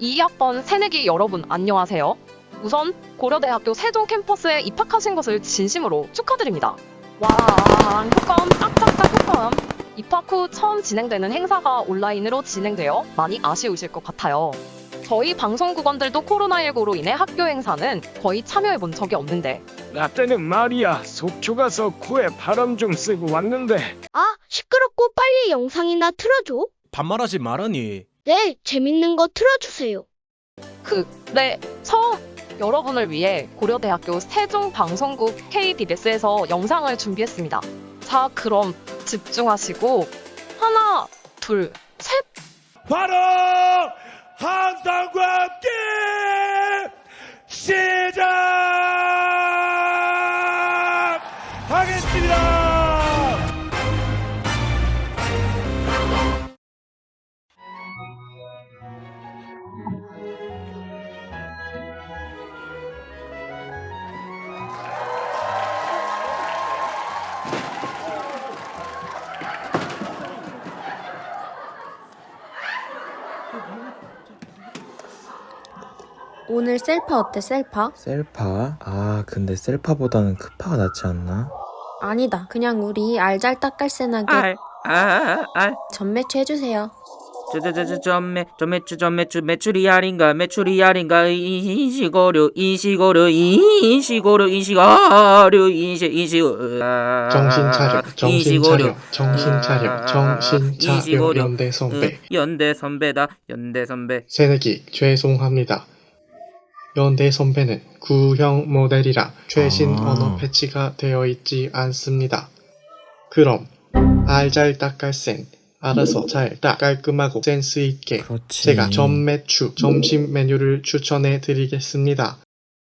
2학번 새내기 여러분 안녕하세요. 우선 고려대학교 세종 캠퍼스에 입학하신 것을 진심으로 축하드립니다. 와, 효과음 짝짝짝 효과음. 입학 후 처음 진행되는 행사가 온라인으로 진행되어 많이 아쉬우실 것 같아요. 저희 방송국원들도 코로나19로 인해 학교 행사는 거의 참여해본 적이 없는데 나 때는 말이야 속초 가서 코에 바람 좀 쓰고 왔는데 아, 시끄럽고 빨리 영상이나 틀어줘. 반말하지 말아니. 네, 재밌는 거 틀어주세요. 그, 네, 처음 여러분을 위해 고려대학교 세종방송국 KBS에서 영상을 준비했습니다. 자, 그럼 집중하시고 하나, 둘, 셋. 바로 함성과 오늘 셀파 어때 셀파? 셀파? 아, 근데 셀파보다는 크파가 낫지 않나? 아니다 그냥 우리 알잘딱깔센하게 알, 알, 알. 전매추 해주세요 저저저저 전매 전매추 전매추 매출이 알인가 매출이 알인가 인시고려 인시고려 인시고려 인시고려 인시 인시 정신 차려, 정신 차려, 정신 아, 차려, 정신 차려. 연대 선배. 연대 선배다 연대 선배 새내기 죄송합니다. 연대 선배는 구형 모델이라 최신 아. 언어 패치가 되어 있지 않습니다. 그럼 알잘딱깔센 알아서 잘 딱 깔끔하고 센스 있게 그렇지. 제가 전매추 점심 메뉴를 추천해 드리겠습니다.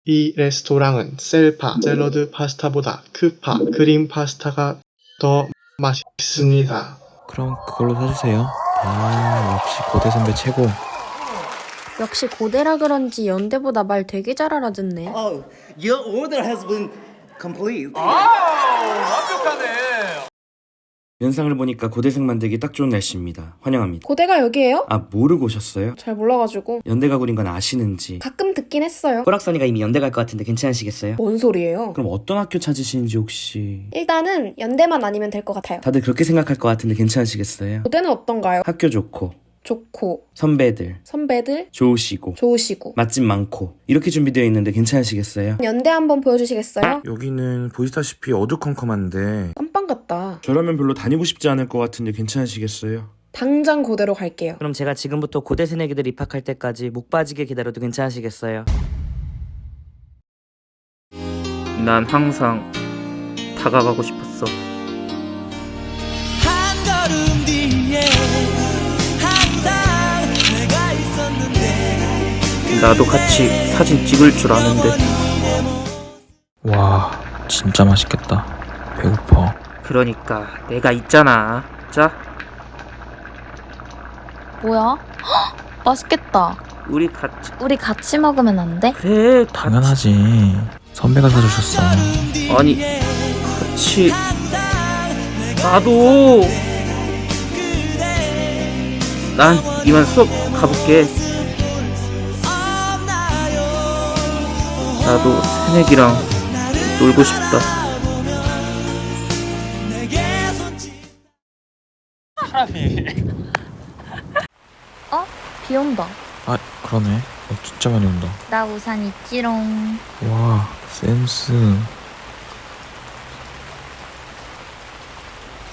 이 레스토랑은 셀파 샐러드 파스타보다 크파 크림 파스타가 더 맛있습니다. 그럼 그걸로 사주세요. 아, 역시 고대 선배 최고. 역시 고대라 그런지 연대보다 말 되게 잘 알아듣네 Oh, your order has been complete. 연상을 보니까 고대생 만들기 딱 좋은 날씨입니다. 환영합니다. 고대가 여기에요? 아 모르고 오셨어요? 잘 몰라가지고 연대 가구린 건 아시는지. 가끔 듣긴 했어요 호락선이가 이미 연대 갈 것 같은데 괜찮으시겠어요? 뭔 소리예요? 그럼 어떤 학교 찾으시는지 혹시 일단은 연대만 아니면 될 것 같아요 다들 그렇게 생각할 것 같은데 괜찮으시겠어요? 고대는 어떤가요? 학교 좋고 좋고 선배들 선배들 좋으시고 좋으시고 맛집 많고 이렇게 준비되어 있는데 괜찮으시겠어요? 연대 한번 보여주시겠어요? 여기는 보시다시피 어두컴컴한데 깜빵 같다 저라면 별로 다니고 싶지 않을 것 같은데 괜찮으시겠어요? 당장 고대로 갈게요 그럼 제가 지금부터 고대 새내기들 입학할 때까지 목 빠지게 기다려도 괜찮으시겠어요? 난 항상 다가가고 싶었어 나도 같이 사진 찍을 줄 아는데 와, 진짜 맛있겠다. 배고파. 그러니까 내가 있잖아 자 뭐야? 헉, 맛있겠다. 우리 같이 우리 같이 먹으면 안 돼? 그래 다 당연하지. 선배가 사주셨어. 아니 같이 나도 난 이만 수업 가볼게 나도 새내기랑 놀고 싶다 비 온다. 아, 그러네. 어, 진짜 많이 온다. 나 우산 있지롱. 와, 센스.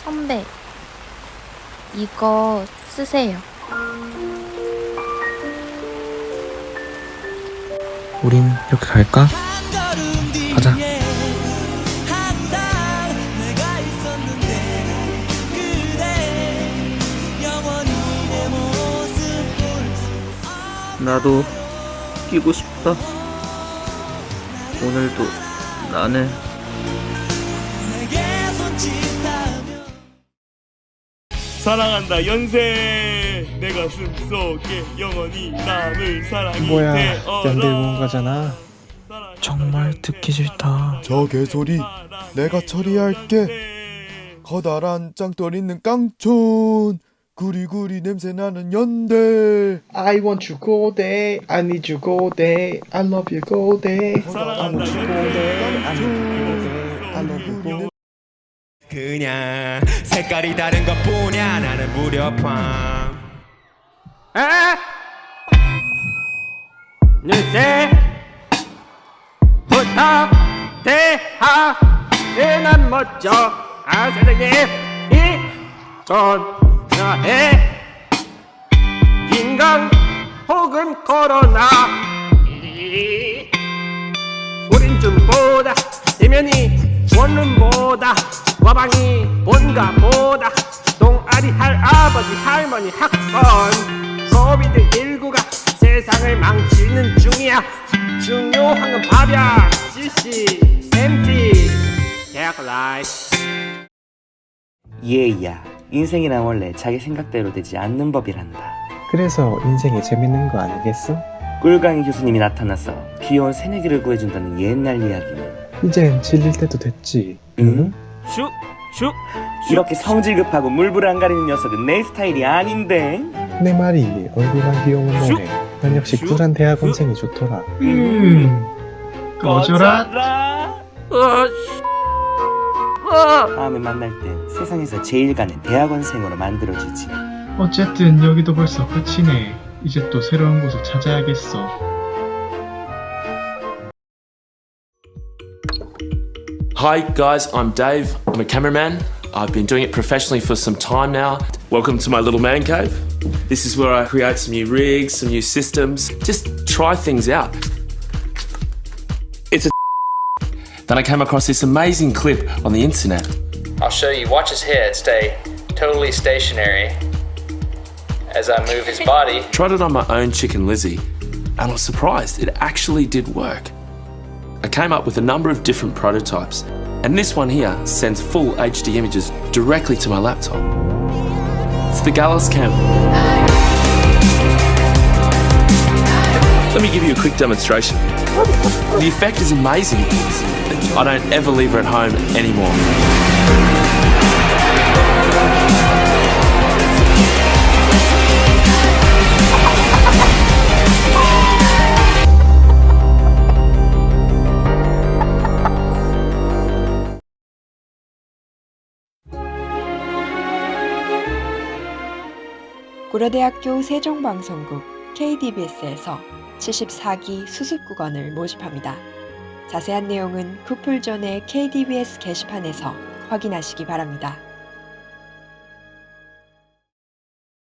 선배. 이거 쓰세요. 우린 이렇게 갈까? 가자. 나도 끼고 싶다 오늘도 나는 사랑한다 연세 내 가슴 속에 영원히 남을 사랑이 뭐야. 연대 응원가잖아. 사랑한다, 정말. 듣기 싫다. 저 개소리 내가 처리할게. 커다란 짱돌 있는 깡촌 구리구리 냄새 나는 연대. I want you go there, I need you go there, I love you go I 사랑한다, want you go there, I need you go there, I love you go there. 그냥 색깔이 다른 것 뿐이야 나는 무료 팜. 늘세 부탁 대하에 난 멋져. 아 선생님. 이 전화해 인간 혹은 코로나. 이- 우린 좀보다. 대면이 원룸보다. 와방이 본가보다. 동아리 할아버지 할머니 학번 코비드19가 세상을 망치는 중이야. 중요한 건 밥이야. CC MT 대학 라이프 얘야. 인생이란 원래 자기 생각대로 되지 않는 법이란다. 그래서 인생이 재밌는 거 아니겠어? 꿀강희 교수님이 나타나서 귀여운 새내기를 구해준다는 옛날 이야기는? 이젠 질릴 때도 됐지. 응? 슉슉 이렇게 성질 급하고 물불 안 가리는 녀석은 내 스타일이 아닌데 내 말이 얼굴만 귀여운 너네. 난 역시 슉? 쿨한 대학원생이 좋더라. 음, 꺼져라. 어, 어. 다음에 만날 땐 세상에서 제일 가는 대학원생으로 만들어주지 어쨌든 여기도 벌써 끝이네. 이제 또 새로운 곳을 찾아야겠어. Hi guys, I'm Dave. I'm a cameraman. I've been doing it professionally for some time now. Welcome to my little man cave. This is where I create some new rigs, some new systems, just try things out. It's a Then I came across this amazing clip on the internet. I'll show you. Watch his head stay totally stationary as I move his body. Tried it on my own chicken Lizzie, and I was surprised it actually did work. I came up with a number of different prototypes, and this one here sends full HD images directly to my laptop. It's the Gallus Cam. Let me give you a quick demonstration. The effect is amazing. I don't ever leave her at home anymore. 고려대학교 세종방송국 KDBS에서 74기 수습국원을 모집합니다. 자세한 내용은 쿠플존의 KDBS 게시판에서 확인하시기 바랍니다.